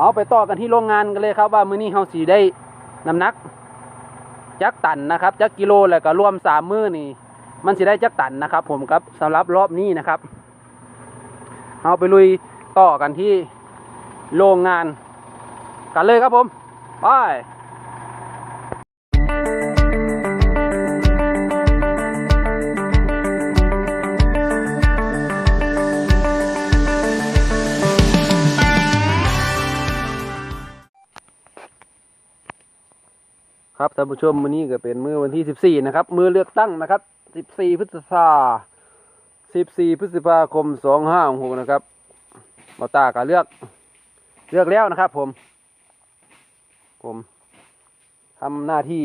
เอาไปต่อกันที่โรงงานกันเลยครับว่ามื้อนี้เฮาสีได้น้ำหนักจักตันนะครับจักกิโลแล้วก็รวมสามมื้อนี่ มันสิได้จักตันนะครับ ผมครับสำหรับรอบนี้นะครับเอาไปลุยต่อกันที่โรงงานกันเลยครับผมไป ครับท่านผู้ชมวันนี้ก็เป็นมือวันที่ 14 นะครับ มือเลือกตั้งนะครับ 14 พฤษภา14 พฤษภาคม 2566นะครับบอตาก็เลือก เลือกแล้วนะครับ ผม ผมทำหน้าที่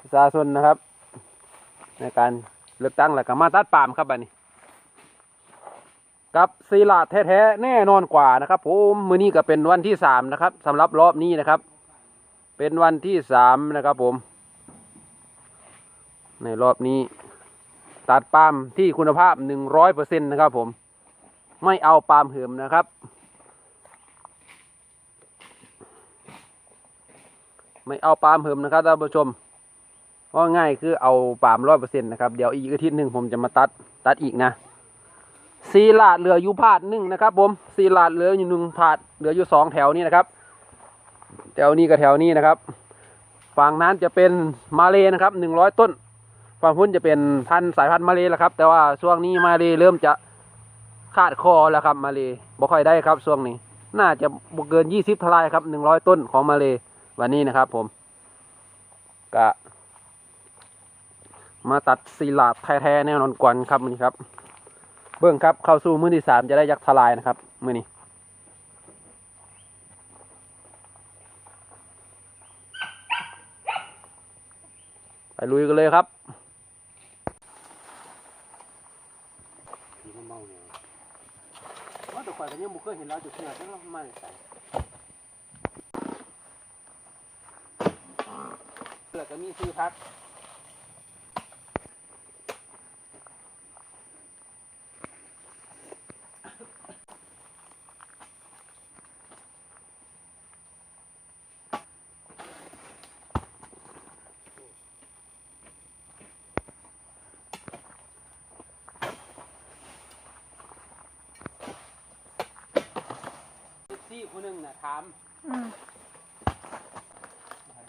ประชาชนนะครับ ในการเลือกตั้งแล้วก็มาตัดปามครับบัดนี้กับซีลาแท้ๆแน่นอนกว่านะครับ ผมมือนี้ก็เป็นวันที่สามนะครับสำหรับรอบนี้นะครับ เป็นวันที่สามนะครับผม ในรอบนี้ ตัดปาล์มที่คุณภาพหนึ่งร้อยเปอร์เซ็นต์นะครับผม ไม่เอาปาล์มเหิมนะครับ ไม่เอาปาล์มเหิมนะครับท่านผู้ชมเพราะง่ายคือเอาปาล์มร้อยเปอร์เซ็นต์นะครับเดี๋ยวอีกอาทิตย์หนึ่งผมจะมาตัดตัดอีกนะซีลาดเหลืออยู่พาดหนึ่งนะครับ ผมซีลาดเหลืออยู่หนึ่งพาดเหลืออยู่สองแถวนี้นะครับ แถวนี้กับแถวนี้นะครับ ฝั่งนั้นจะเป็นมาเลนะครับหนึ่งร้อยต้น ฝั่งพุ้นจะเป็นพันสายพันธุ์มาเลแหละครับ แต่ว่าช่วงนี้มาเลเริ่มจะขาดคอแล้วครับมาเลบ่ค่อยได้ครับช่วงนี้ น่าจะบ่เกินยี่สิบทลายครับหนึ่งร้อยต้นของมาเลวันนี้นะครับ ผมกะมาตัดซีลาแท้ๆแน่นอนกวนครับมือนี้ครับ เบื้องครับเข้าสู่มือที่สามจะได้ยักษ์ทลายนะครับมือนี้ ลุยกันเลยครับว่าแต่ข่อยก็ยังบ่เคยเห็นเราจุดเชื่อจังเรามาใส่เลือก็มีซื้อพัก ซี่คนหนึ่งนะถามอืม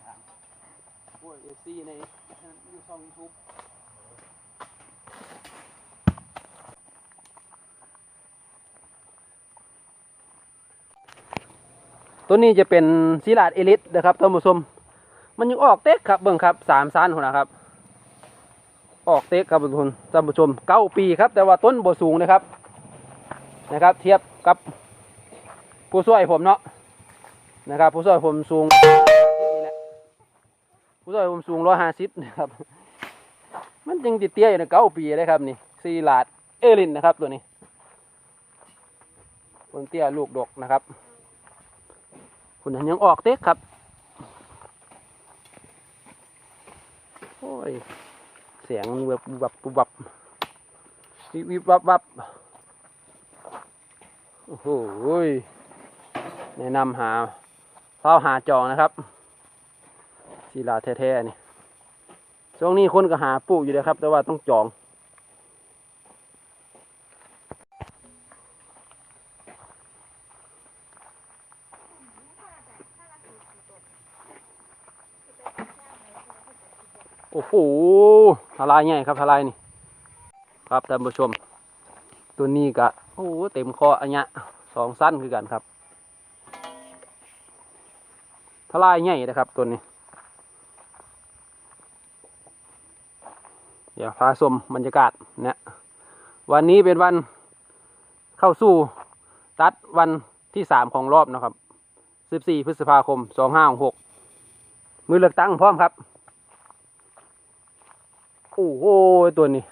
ถามโอ้ยเอฟซีในยูช่องยูทูบตัวนี้จะเป็นซีลาดเอลิสนะครับท่านผู้ชมมันยังออกเต็กครับเบิ่งครับสามสั้นคนนะครับ ออกเต็กครับท่านผู้ชมท่านผู้ชมเก้าปีครับ แต่ว่าต้นบ่สูงนะครับนะครับ เทียบกับ ผู้ช่วยผมเนาะนะครับ ผู้ช่วยผมสูงผู้ช่วยผมสูงร้อยห้าสิบนะครับ มันจึงติดเตี้ยอยู่ในเก้าปีเลยครับนี่ซีลาดเอลินนะครับตัวนี้คนเตี้ยลูกดกนะครับคุณยังออกเต็กครับโอ้ยเสียงแบบวับวับบวิบวับวับโอ้โห แนะนำหาเฝ้าหาจองนะครับศิลาแท้ๆนี่ช่วงนี้คนก็หาปลูกอยู่เลยครับ แต่ว่าต้องจองโอ้โหทลายใหญ่ครับทลายนี่ ครับท่านผู้ชม ตัวนี้ก็โอ้โหเต็มคออันเนี้ยสองสั้นคือกันครับ ทลายใหญ่นะครับตัวนี้ เดี๋ยวพาชมบรรยากาศเนี่ยวันนี้เป็นวันเข้าสู่ตัดวันที่สามของรอบนะครับ14พฤษภาคม2566มือเลือกตั้งพร้อมครับ โอ้โหตัวนี้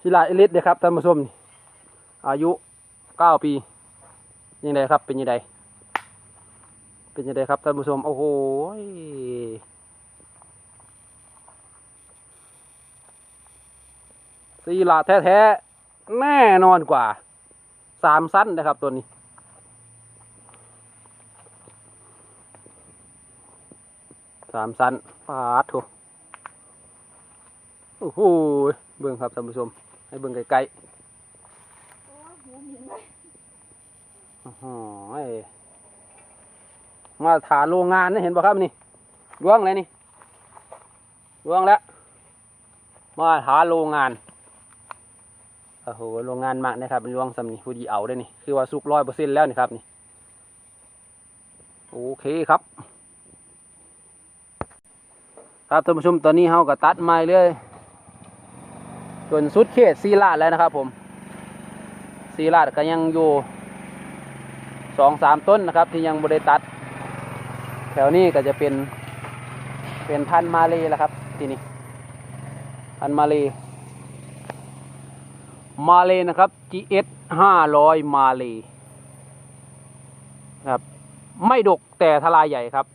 ศิลาเอลิสเด้ครับท่านผู้ชมนี่อายุ9ปียังไงครับเป็นยังไง เป็นยังไงครับท่านผู้ชม โอ้โหสีหลาแท้ๆ แน่นอนกว่า สามสั้นนะครับตัวนี้ สามสันฟาดถูโอ้โหเบื้องครับท่านผู้ชม ให้เบื้องไกลๆโอ้โห มาถานโรงงานนะเห็นป่ะครับนี่ล่วงเลยนี่ล่วงแล้ว มาถานโรงงานโอ้โหโรงงานมากนะครับเป็นล่วงสำนี่ผู้ดีเอาได้นี่คือว่าสุกร้อยเปอร์เซ็นต์แล้วนี่ครับนี่โอเคครับ ครับท่านผู้ชมตอนนี้เฮาก็ตัดไม้เรื่อยจนสุดเขตซีลาดแล้วนะครับ ผมซีลาดก็ยังอยู่สองสามต้นนะครับ ที่ยังบริตัด แถวนี้ก็จะเป็น เป็นพันมาเลยแล้วครับ ที่นี่พันมาเลยมาเลยนะครับ GS ห้าร้อยมาเลยครับ ไม่ดกแต่ทลายใหญ่ครับ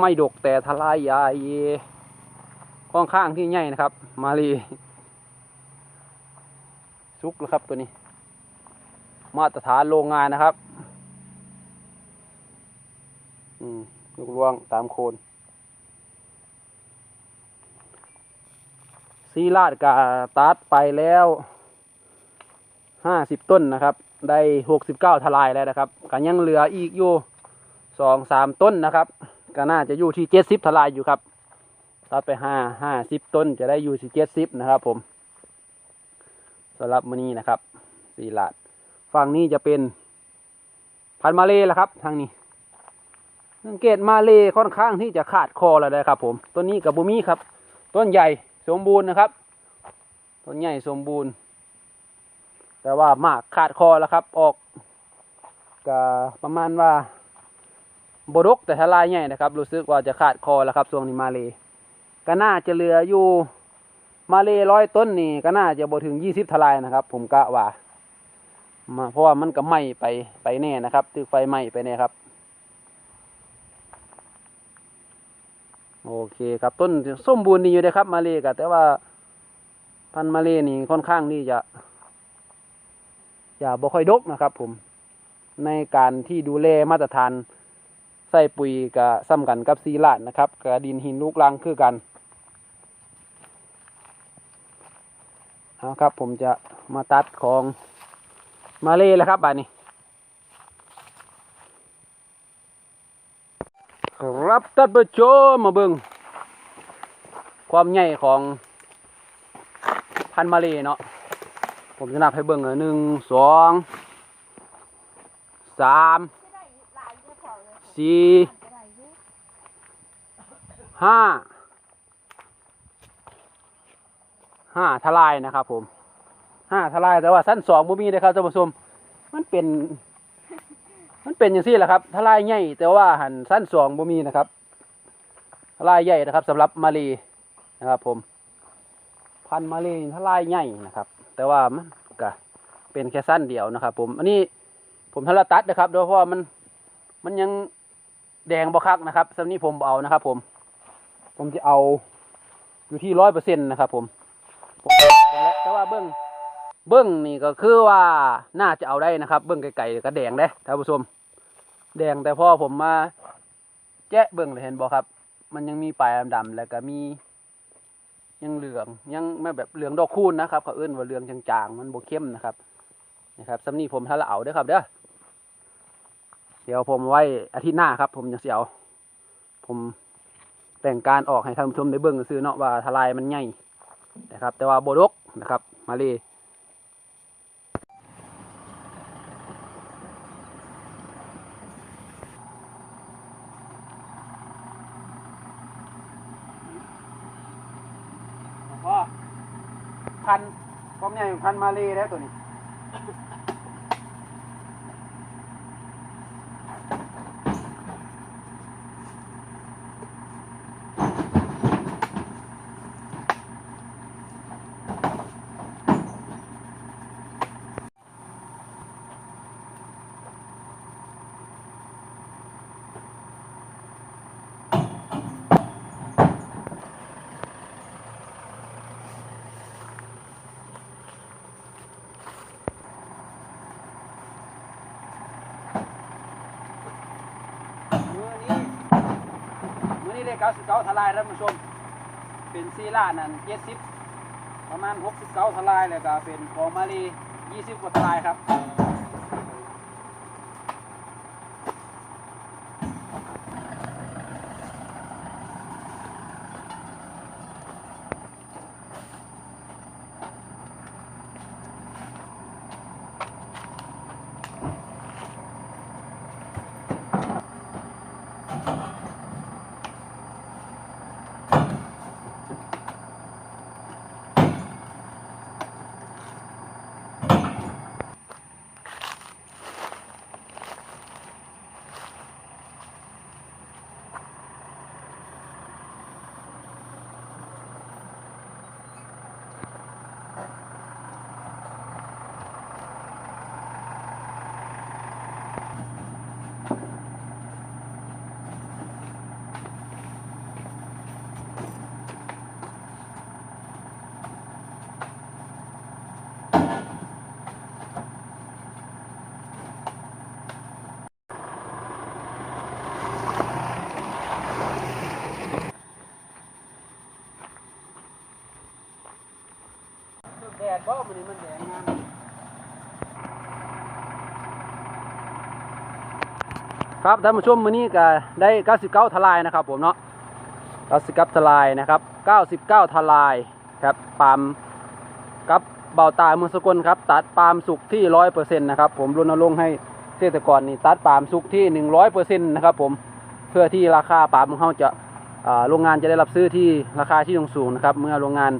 ไม่ดกแต่ทลายใหญ่ค่อนข้างที่ใหญ่นะครับ มาเลีซุกแล้วครับตัวนี้ มาตรฐานโรงงานนะครับ อืม ลูกลวงตามโคนซีลาดกาตัดไปแล้วห้าสิบต้นนะครับ ได้หกสิบเก้าทลายแล้วนะครับก็ยังเหลืออีกอยู่สองสามต้นนะครับก็น่าจะอยู่ที่เจ็ดสิบทลายอยู่ครับ ตัดไปห้าห้าสิบต้นจะได้อยู่ที่เจ็ดสิบนะครับ ผมสำหรับมือนี้นะครับสีลาดฝั่งนี้จะเป็นพันมาเลยละครับ ทางนี้ สังเกตมาเลค่อนข้างที่จะขาดคอแล้วนะครับ ผมต้นนี้กับบุมีครับ ต้นใหญ่สมบูรณ์นะครับ ต้นใหญ่สมบูรณ์ แต่ว่ามากขาดคอแล้วครับ ออกก็ประมาณว่าบดกแต่ทลายใหญ่นะครับ รู้สึกว่าจะขาดคอแล้วครับช่วงนี้มาเลก็น่าจะเหลืออยู่มาเลร้อยต้นนี่ก็น่าจะบ่ถึงยี่สิบทลายนะครับ ผมกะว่ามาเพราะว่ามันก็ไหม้ไปไปแน่นะครับตึกไฟไหม้ไปแน่ครับ โอเคครับต้นส้มบูรณ์ดีอยู่เลยครับ มาเลยกแต่ว่าพันมาเลนี่ค่อนข้างที่จะอย่าบ่ค่อยดกนะครับ ผม ในการที่ดูแลมาตรฐานใส่ปุ๋ยกับซ้ำกันกับซีลาดนะครับกับดินหินลูกรังคือกันเอาครับ ผมจะมาตัดของมาเลแล้วครับบานนี้ ครับท่านผู้ชมมาเบิ่งความใหญ่ของพันมาเลเนาะผมจะนับให้เบิ่งเลยหนึ่งสองสามสี่ห้าห้าทลายนะครับผมห้าทลายแต่ว่าสั้นสองบ่มีนะครับท่านผู้ชมมันเป็น มันเป็นอย่างนี้แหละครับทลายใหญ่แต่ว่าหันสั้นสองบ่มีนะครับทลายใหญ่นะครับสำหรับมาลีนะครับ ผม พันมาลีทลายใหญ่นะครับ แต่ว่ามันก็เป็นแค่สั้นเดียวนะครับ ผม อันนี้ผมทละตัดนะครับโดยเพราะมันมันยังแดงบ่คักนะครับสำนี้ผมเอานะครับ ผม ผมจะเอาอยู่ที่ร้อยเปอร์เซ็นต์นะครับ ผมแต่ว่าเบิ้งเบิ้งนี่ก็คือว่าน่าจะเอาได้นะครับ เบิ้งไก่ๆก็แดงได้ท่านผู้ชม แดงแต่พอผมมาแจ๊ะเบิ้งเลยเห็นบ่ครับ มันยังมีปลายดำๆแล้วก็มี ยังเหลืองยังไม่แบบเหลืองดอกคูณนะครับเขาเอื้นว่าเหลืองจางๆ มันโบเข้มนะครับนะครับสำนีผมทะละเอาเด้อครับเด้อเดี๋ยวผมไว้อาทิตย์หน้าครับ ผมจะเสียวผมแต่งการออกให้ท่านผู้ชมได้เบิ่งซื้อเนาะว่าทลายมันใหญ่นะครับ แต่ว่าโบดกนะครับ มาเลยพ่อพันความใหญ่ของ พันมาเลยแล้วตัวนี้ เลยเก้าสิบเก้าทลายท่านผู้ชม เป็นซีล่านั่นเจ็ดสิบประมาณหกสิบเก้าทลายแล้วก็เป็นของมาลียี่สิบกว่าทลายครับ ครับท่านผู้ชมมื้อนี้ก็ได้ 99 ทลายนะครับผมเนาะ99ทลายนะครับ 99 ทลายครับปาล์มกับเบาตาเมืองสกลครับ ตัดปาล์มสุกที่ 100%นะครับผมรณรงค์ให้เกษตรกรนี่ตัดปาล์มสุกที่ 100%นะครับผมเพื่อที่ราคาปาล์มของเขาจะโรงงานจะได้รับซื้อที่ราคาที่สูงนะครับ เมื่อโรงงาน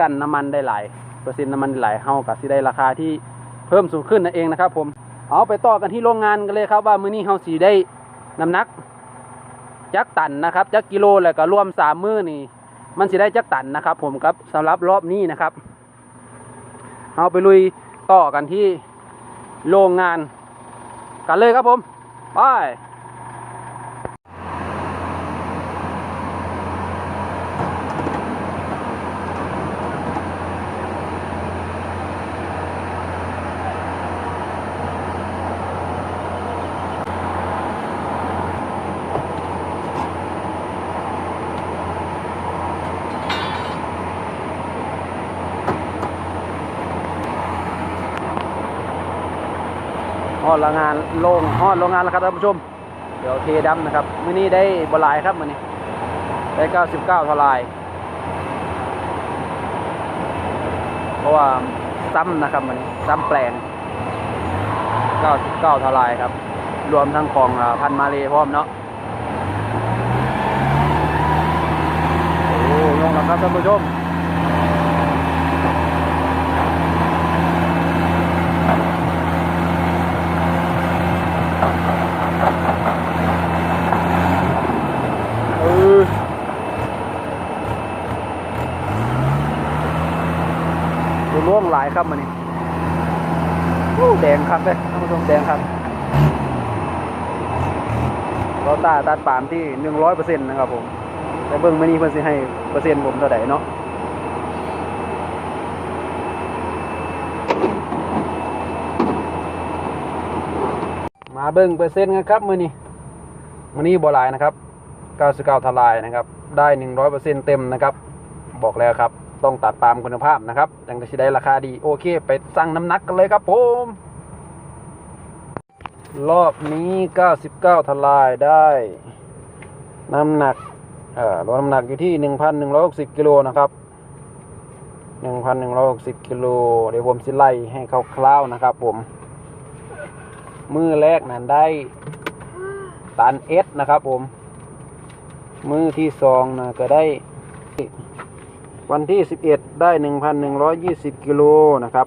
กันน้ำมันได้หลายเปอร์เซ็นต์น้ำมันไหลายเฮากับสิได้ราคาที่เพิ่มสูงขึ้นนั่นเองนะครับผม เอาไปต่อกันที่โรงงานกันเลยครับว่ามื้อนี้เฮาสีได้น้ำหนักจักตันนะครับจักกิโลแล้วก็รวมสามมื้อนี่มันสิได้จักตันนะครับ ผมครับสำหรับรอบนี้นะครับเอาไปลุยต่อกันที่โรงงานกันเลยครับผมไป อดโรงงานโรงฮอดโรงงานแล้วครับท่านผู้ชม เดี๋ยวเทดำนะครับมื้อนี้ได้บลายครับมื้อนี้ได้99ทลาย เพราะว่าซ้ำนะครับมื้อนี้ซ้ำแปลง99ทลายครับ รวมทั้งของพันมาเลพร้อมเนาะโอ้ยงแล้วครับท่านผู้ชม เออ ดูร่วงหลายครับมันนี่แดงครับเลยท่านผู้ชมแดงครับเราตาตัดปามที่หนึ่งร้อยเปอร์เซ็นต์นะครับผมแต่เบิ้งไม่นี่เพิ่อนสิให้เปอร์เซ็นต์ผมเท่าไหร่เนาะมาเบิ้งเปอร์เซ็นต์กันครับมือนี้มือนี้บ่หลายนะครับ99ทลายนะครับ ได้ 100%เต็มนะครับ บอกแล้วครับ ต้องตัดตามคุณภาพนะครับจังจะได้ราคาดีโอเค ไปสั่งน้ำหนักกันเลยครับผมรอบนี้ 99 ทลายได้ น้ำหนักเอ่อรวมน้ำหนักอยู่ที่ 1,160กิโลนะครับ1,160กิโลเดี๋ยวผมสิไล่ให้คร่าวๆนะครับผม มือแรกนั้นได้ตันเอสนะครับผม มือที่สองนะก็ได้ วันที่สิบเอ็ดได้หนึ่งพันหนึ่งร้อยยี่สิบกิโลนะครับ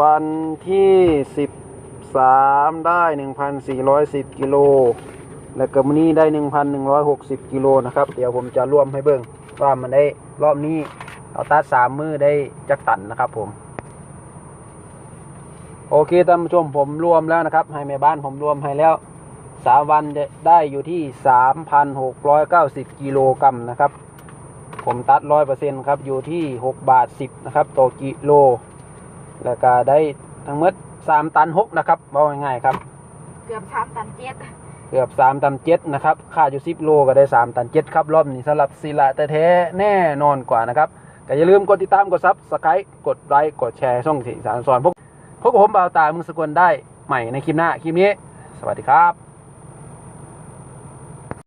วันที่สิบสามได้หนึ่งพันสี่ร้อยสิบกิโล แล้วก็มื้อนี้ได้หนึ่งพันหนึ่งร้อยหกสิบกิโลนะครับ เดี๋ยวผมจะรวมให้เบิ่งว่ามันได้รอบนี้เอาตัดสามมือได้จักตันนะครับผม โอเคท่านผู้ชมผมรวมแล้วนะครับ ให้แม่บ้านผมรวมให้แล้วสามวันจะได้อยู่ที่สามพันหกร้อยเก้าสิบกิโลกรัมนะครับ ผมตัดร้อยเปอร์เซ็นต์ครับอยู่ที่หกบาทสิบนะครับต่อกิโล แล้วก็ได้ทั้งหมดสามตันหกนะครับเอาง่ายๆครับ เกือบสามตันเจ็ดเกือบสามตันเจ็ดนะครับค่าอยู่สิบโลก็ได้สามตันเจ็ดครับรอบนี้สำหรับศิลาแต่แท้แน่นอนกว่านะครับก็อย่าลืมกดติดตามกดซับสไครต์กดไลค์กดแชร์ช่องสีสารสอนพวกพวกบผมบ่าวตามึงสกลได้ใหม่ในคลิปหน้าคลิปนี้ สวัสดีครับ